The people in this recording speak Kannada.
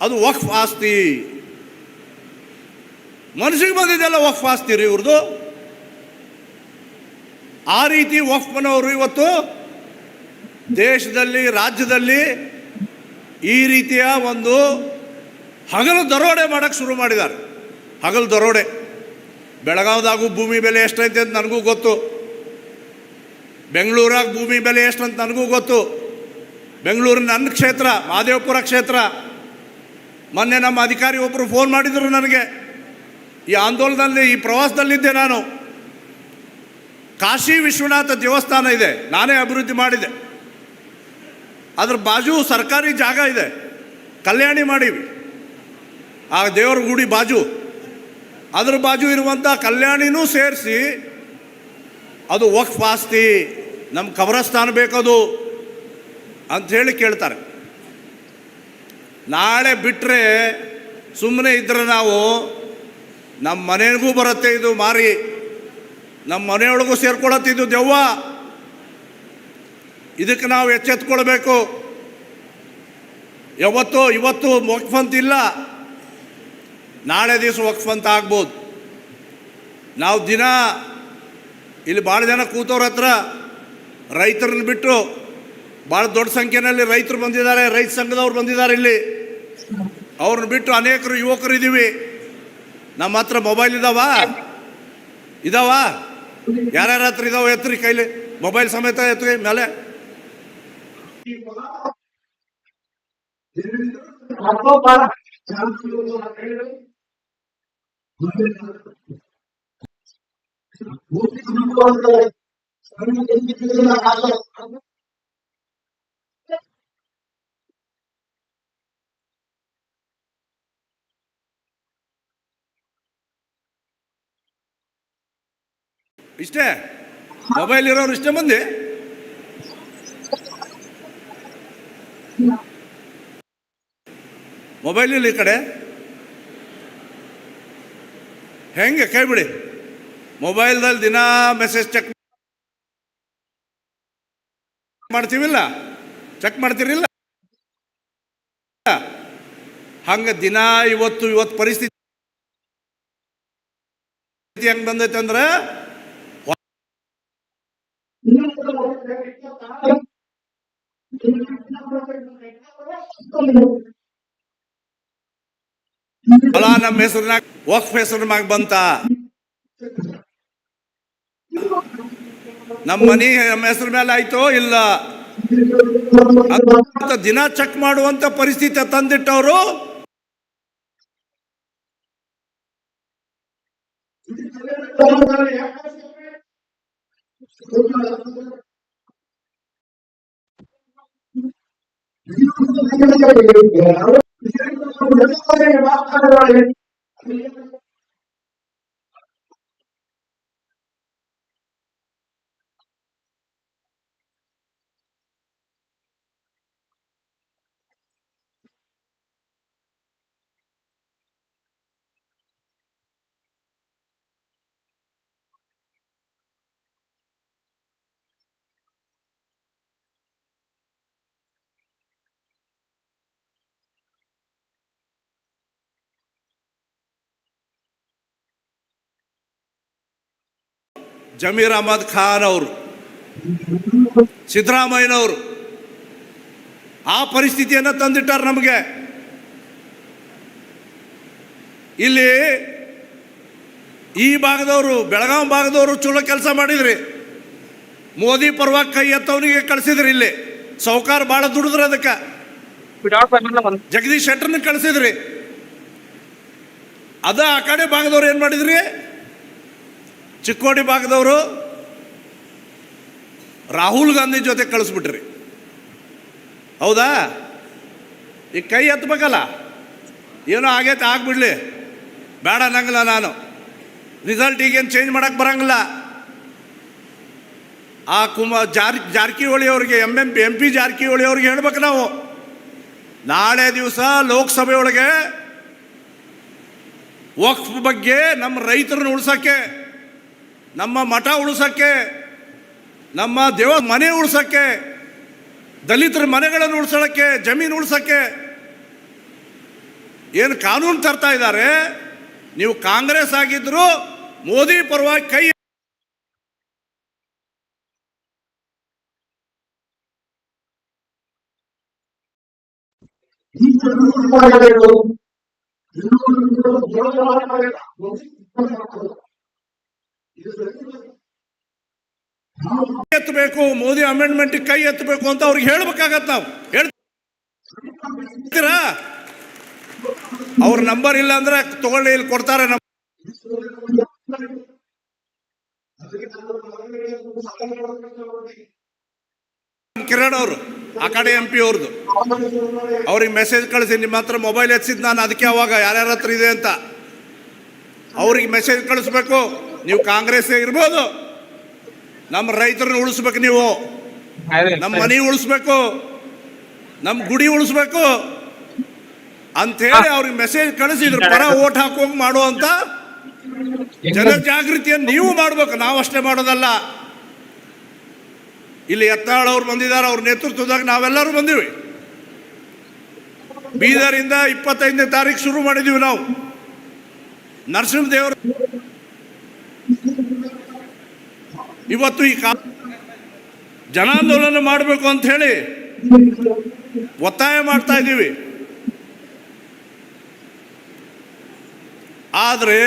ಅದು ವಕ್ಫ್ ಆಸ್ತಿ. ಮನಸ್ಸಿಗೆ ಬಂದಿದ್ದೆಲ್ಲ ವಕ್ಫ್ ಆಸ್ತಿ ರೀ ಇವ್ರದ್ದು ಆ ರೀತಿ ವಕ್ಫ್ನವರು ಇವತ್ತು ದೇಶದಲ್ಲಿ, ರಾಜ್ಯದಲ್ಲಿ ಈ ರೀತಿಯ ಒಂದು ಹಗಲು ದರೋಡೆ ಮಾಡೋಕ್ಕೆ ಶುರು ಮಾಡಿದ್ದಾರೆ. ಹಗಲು ದರೋಡೆ. ಬೆಳಗಾವ್ದಾಗೂ ಭೂಮಿ ಬೆಲೆ ಎಷ್ಟೈತೆ ಅಂತ ನನಗೂ ಗೊತ್ತು. ಬೆಂಗಳೂರಾಗ ಭೂಮಿ ಬೆಲೆ ಎಷ್ಟು ಅಂತ ನನಗೂ ಗೊತ್ತು. ಬೆಂಗಳೂರು ನನ್ನ ಕ್ಷೇತ್ರ ಮಹದೇವಪುರ ಕ್ಷೇತ್ರ. ಮೊನ್ನೆ ನಮ್ಮ ಅಧಿಕಾರಿ ಒಬ್ಬರು ಫೋನ್ ಮಾಡಿದರು ನನಗೆ. ಈ ಆಂದೋಲನದಲ್ಲಿ, ಈ ಪ್ರವಾಸದಲ್ಲಿದ್ದೆ ನಾನು. ಕಾಶಿ ವಿಶ್ವನಾಥ ದೇವಸ್ಥಾನ ಇದೆ, ನಾನೇ ಅಭಿವೃದ್ಧಿ ಮಾಡಿದೆ. ಅದ್ರ ಬಾಜು ಸರ್ಕಾರಿ ಜಾಗ ಇದೆ, ಕಲ್ಯಾಣಿ ಮಾಡೀವಿ. ಆ ದೇವರ ಗುಡಿ ಬಾಜು. ಅದ್ರ ಬಾಜು ಇರುವಂಥ ಕಲ್ಯಾಣಿನೂ ಸೇರಿಸಿ, ಅದು ವಕ್ಫ್ ಆಸ್ತಿ ನಮ್ಮ ಕಬರಸ್ಥಾನ ಬೇಕದು ಅಂಥೇಳಿ ಕೇಳ್ತಾರೆ. ನಾಳೆ ಬಿಟ್ಟರೆ ಸುಮ್ಮನೆ ಇದ್ರೆ ನಾವು ನಮ್ಮ ಮನೆಗೂ ಬರುತ್ತೆ ಇದು ಮಾರಿ. ನಮ್ಮ ಮನೆಯೊಳಗೂ ಸೇರ್ಕೊಳತ್ತಿದ್ದು ದೆವ್ವ. ಇದಕ್ಕೆ ನಾವು ಎಚ್ಚೆತ್ಕೊಳ್ಬೇಕು. ಯಾವತ್ತು ಇವತ್ತು ವಕ್ಫ್ ಅಂತ ಇಲ್ಲ. ನಾಳೆ ದಿವಸ ಅಂತ ಆಗ್ಬೋದು. ನಾವು ದಿನ ಇಲ್ಲಿ ಭಾಳ ಜನ ಕೂತವ್ರ ಹತ್ರ ರೈತರನ್ನ ಬಿಟ್ಟು ಭಾಳ ದೊಡ್ಡ ಸಂಖ್ಯೆಯಲ್ಲಿ ರೈತರು ಬಂದಿದ್ದಾರೆ, ರೈತ ಸಂಘದವ್ರು ಬಂದಿದ್ದಾರೆ ಇಲ್ಲಿ. ಅವ್ರನ್ನ ಬಿಟ್ಟು ಅನೇಕರು ಯುವಕರು ಇದ್ದೀವಿ ನಮ್ಮ ಹತ್ರ ಮೊಬೈಲ್ ಇದಾವ? ಇದಾವ? ಯಾರ್ಯಾರ ಹತ್ರ ಇದಾವ? ಎತ್ರಿ ಕೈಲಿ. ಮೊಬೈಲ್ ಸಮೇತ ಎತ್ರಿ ಮೇಲೆ. ಇಷ್ಟೇ? ಮೊಬೈಲ್ ಇರೋರು ಇಷ್ಟೇ ಮಂದಿ? ಮೊಬೈಲ್ ಇಲ್ಲ ಈ ಕಡೆ. ಹೆಂಗೆ? ಕೇಳ್ಬಿಡಿ. ಬಿಡಿ ಮೊಬೈಲ್ದಲ್ಲಿ ದಿನ ಮೆಸೇಜ್ ಚೆಕ್ ಮಾಡ್ತೀವಿಲ್ಲ? ಚೆಕ್ ಮಾಡ್ತಿರಿಲ್ಲ? ಹಂಗೆ ದಿನ ಇವತ್ತು ಇವತ್ತು ಪರಿಸ್ಥಿತಿ ಹೆಂಗ್ ಬಂದೈತೆ ಅಂದ್ರೆ ಹೊಲ ನಮ್ಮ ಹೆಸರಿನಾಗ ವಕ್ಫ್ ಹೆಸರು ಮ್ಯಾಗ ಬಂತ. ನಮ್ಮ ಮನಿ, ನಮ್ಮ ಹೆಸರು ಮೇಲೆ ಆಯ್ತೋ ಇಲ್ಲ? ದಿನ ಚೆಕ್ ಮಾಡುವಂತ ಪರಿಸ್ಥಿತಿ ತಂದಿಟ್ಟವರು. Gracias. ಜಮೀರ್ ಅಹಮದ್ ಖಾನ್ ಅವರು, ಸಿದ್ದರಾಮಯ್ಯನವರು, ಆ ಪರಿಸ್ಥಿತಿಯನ್ನು ತಂದಿಟ್ಟಾರೆ ನಮಗೆ. ಇಲ್ಲಿ ಈ ಭಾಗದವರು ಬೆಳಗಾವಿ ಭಾಗದವರು ಚಲೋ ಕೆಲಸ ಮಾಡಿದ್ರಿ. ಮೋದಿ ಪರವಾಗಿ ಕೈ ಎತ್ತವನಿಗೆ ಕಳಿಸಿದ್ರಿ ಇಲ್ಲಿ. ಸೌಕಾರ ಭಾಳ ದುಡಿದ್ರೆ ಅದಕ್ಕೆ. ಜಗದೀಶ್ ಶೆಟ್ಟರ್ನ ಕಳಿಸಿದ್ರಿ. ಅದ ಆ ಕಡೆ ಭಾಗದವ್ರು ಏನು ಮಾಡಿದ್ರಿ? ಚಿಕ್ಕೋಡಿ ಭಾಗದವರು ರಾಹುಲ್ ಗಾಂಧಿ ಜೊತೆ ಕಳಿಸ್ಬಿಟ್ರಿ. ಹೌದಾ? ಈ ಕೈ ಎತ್ತಬೇಕಲ್ಲ ಏನೋ ಆಗೈತೆ, ಆಗ್ಬಿಡ್ಲಿ. ಬೇಡ ಅನ್ನಂಗಿಲ್ಲ ನಾನು. ರಿಸಲ್ಟ್ ಈಗೇನು ಚೇಂಜ್ ಮಾಡಕ್ಕೆ ಬರಂಗಿಲ್ಲ. ಆ ಕುಮ ಜಾರ್, ಜಾರಕಿಹೊಳಿ ಅವ್ರಿಗೆ M M P M P Jarkiholi ಅವ್ರಿಗೆ ಹೇಳ್ಬೇಕು ನಾವು. ನಾಳೆ ದಿವಸ ಲೋಕಸಭೆ ಒಳಗೆ ವಕ್ಫ್ ಬಗ್ಗೆ ನಮ್ಮ ರೈತರನ್ನ ಉಳ್ಸಕ್ಕೆ ನಮ್ಮ ಮಠ ಉಳಿಸೋಕ್ಕೆ, ನಮ್ಮ ದೇವ ಮನೆ ಉಳಿಸೋಕ್ಕೆ, ದಲಿತರ ಮನೆಗಳನ್ನು ಉಳಿಸೋಕ್ಕೆ ಜಮೀನು ಉಳಿಸೋಕ್ಕೆ ಏನು ಕಾನೂನು ತರ್ತಾ ಇದ್ದಾರೆ, ನೀವು ಕಾಂಗ್ರೆಸ್ ಆಗಿದ್ರು ಮೋದಿ ಪರವಾಗಿ ಕೈ ಎತ್ತಬೇಕು, ಮೋದಿ ಅಮೆಂಡ್ಮೆಂಟ್ ಕೈ ಎತ್ತಬೇಕು ಅಂತ ಅವ್ರಿಗೆ ಹೇಳ್ಬೇಕಾಗತ್ತೆ ನಾವು. ಹೇಳ್ತೀರಾ? ಅವ್ರ ನಂಬರ್ ಇಲ್ಲ ಅಂದ್ರೆ ತಗೊಳ್ಳಿ, ಇಲ್ಲಿ ಕೊಡ್ತಾರೆ ನಮ್ಮ ಕಿರಣ್ ಅವರು, ಆ ಕಡೆ ಎಂ ಪಿ ಅವ್ರದ್ದು ಅವ್ರಿಗೆ ಮೆಸೇಜ್ ಕಳಿಸಿ, ನಿಮ್ಮ ಹತ್ರ ಮೊಬೈಲ್ ಎತ್ಸಿದ್ ನಾನು, ಅದಕ್ಕೆ ಅವಾಗ ಯಾರ್ಯಾರ ಹತ್ರ ಇದೆ ಅಂತ. ಅವ್ರಿಗೆ ಮೆಸೇಜ್ ಕಳಿಸ್ಬೇಕು. ನೀವು ಕಾಂಗ್ರೆಸ್ ಇರ್ಬೋದು. ನಮ್ಮ ರೈತರನ್ನ ಉಳಿಸ್ಬೇಕು ನೀವು. ನಮ್ಮ ಮನೆ ಉಳಿಸ್ಬೇಕು. ನಮ್ಮ ಗುಡಿ ಉಳಿಸ್ಬೇಕು. ಹೇಳಿ ಅವ್ರಿಗೆ ಮೆಸೇಜ್ ಕಳಿಸಿದ್ರು ಪರ ಓಟ್ ಹಾಕೋಂಗ್ ಮಾಡುವಂತ ಜನಜಾಗೃತಿಯನ್ನು ನೀವು ಮಾಡ್ಬೇಕು. ನಾವಷ್ಟೇ ಮಾಡೋದಲ್ಲ. ಇಲ್ಲಿ ಎತ್ತಾಳವ್ರು ಅವ್ರು ಬಂದಿದ್ದಾರೆ. ಅವ್ರ ನೇತೃತ್ವದಾಗ ನಾವೆಲ್ಲರೂ ಬಂದಿವಿ. ಬೀದರಿಂದ ಇಪ್ಪತ್ತೈದನೇ ತಾರೀಕು ಶುರು ಮಾಡಿದೀವಿ ನಾವು. ನರಸಿಂಹದೇವರು. ಇವತ್ತು ಈ ಕಾ ಜನಾಂದೋಲನ ಮಾಡಬೇಕು ಅಂತ ಹೇಳಿ ಒತ್ತಾಯ ಮಾಡ್ತಾ ಇದ್ದೀವಿ. ಆದರೆ